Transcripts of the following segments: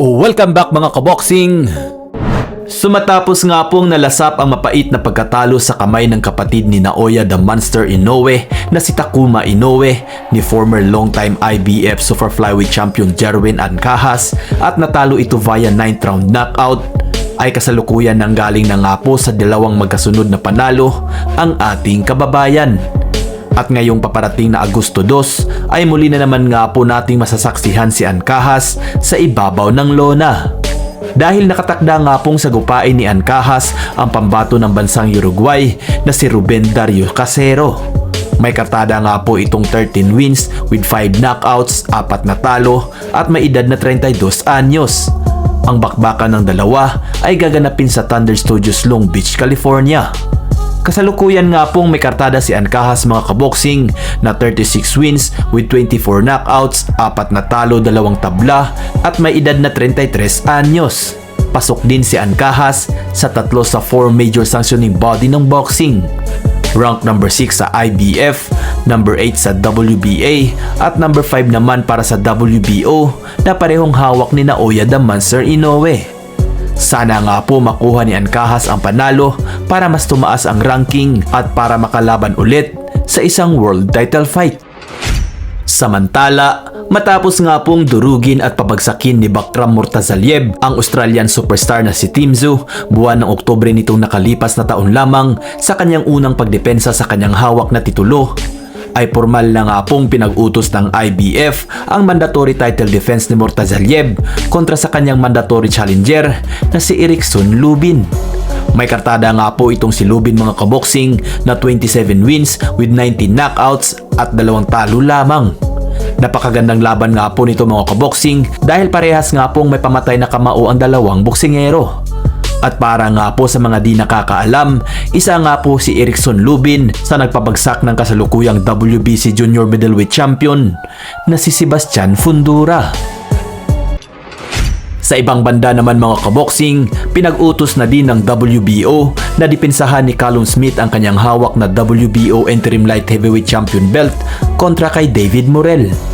Welcome back mga kaboxing! Sumatapos nga pong nalasap ang mapait na pagkatalo sa kamay ng kapatid ni Naoya the Monster Inoue na si Takuma Inoue ni former longtime IBF Super Flyweight Champion Jerwin Ancajas at natalo ito via 9th round knockout ay kasalukuyan nang galing na nga po sa dalawang magkasunod na panalo ang ating kababayan. At ngayong paparating na Agosto 2 ay muli na naman nga po nating masasaksihan si Ancajas sa ibabaw ng lona. Dahil nakatakda nga pong sagupain ni Ancajas ang pambato ng bansang Uruguay na si Ruben Dario Casero. May kartada nga po itong 13 wins with 5 knockouts, 4 na talo at may edad na 32 anyos. Ang bakbakan ng dalawa ay gaganapin sa Thunder Studios Long Beach, California. Kasalukuyan nga pong may kartada si Ancajas mga kaboksing na 36 wins with 24 knockouts, 4 na talo, 2 tabla at may edad na 33 anyos. Pasok din si Ancajas sa tatlo sa 4 major sanctioning body ng boxing. Rank number 6 sa IBF, number 8 sa WBA at number 5 naman para sa WBO na parehong hawak ni Naoya the Monster Inoue. Sana nga po makuha ni Ancajas ang panalo para mas tumaas ang ranking at para makalaban ulit sa isang world title fight. Samantala, matapos nga pong durugin at pabagsakin ni Bakram Murtazaliev ang Australian superstar na si Timzu buwan ng Oktubre nitong nakalipas na taon lamang sa kanyang unang pagdepensa sa kanyang hawak na titulo, ay formal na nga pong pinag-utos ng IBF ang mandatory title defense ni Murtazaliev kontra sa kanyang mandatory challenger na si Erickson Lubin. May kartada nga po itong si Lubin mga kaboxing na 27 wins with 19 knockouts at dalawang talo lamang. Napakagandang laban nga po nito mga kaboxing dahil parehas nga pong may pamatay na kamao ang dalawang boksingero. At para nga po sa mga di nakakaalam, isa nga po si Erickson Lubin sa nagpabagsak ng kasalukuyang WBC Junior Middleweight Champion na si Sebastian Fundura. Sa ibang banda naman mga kaboxing, pinag-utos na din ng WBO na dipinsahan ni Callum Smith ang kanyang hawak na WBO Interim Light Heavyweight Champion belt kontra kay David Morel.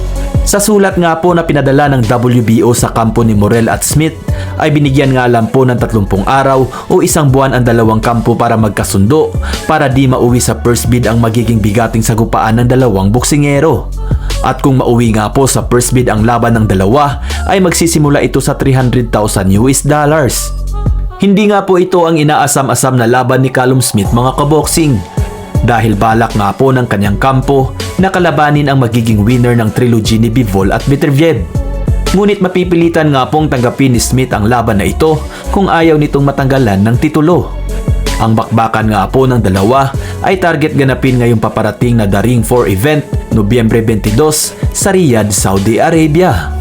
Sa sulat nga po na pinadala ng WBO sa kampo ni Morel at Smith, ay binigyan nga lang po ng 30 araw o isang buwan ang dalawang kampo para magkasundo para di mauwi sa first bid ang magiging bigating sagupaan ng dalawang boksingero. At kung mauwi nga po sa first bid ang laban ng dalawa, ay magsisimula ito sa 300,000 US dollars. Hindi nga po ito ang inaasam-asam na laban ni Callum Smith mga kaboksing. Dahil balak nga po ng kanyang kampo na kalabanin ang magiging winner ng trilogy ni Bivol at Mitreviev. Ngunit mapipilitan nga pong tanggapin ni Smith ang laban na ito kung ayaw nitong matanggalan ng titulo. Ang bakbakan nga po ng dalawa ay target ganapin ngayong paparating na The Ring 4 event Nobyembre 22 sa Riyadh, Saudi Arabia.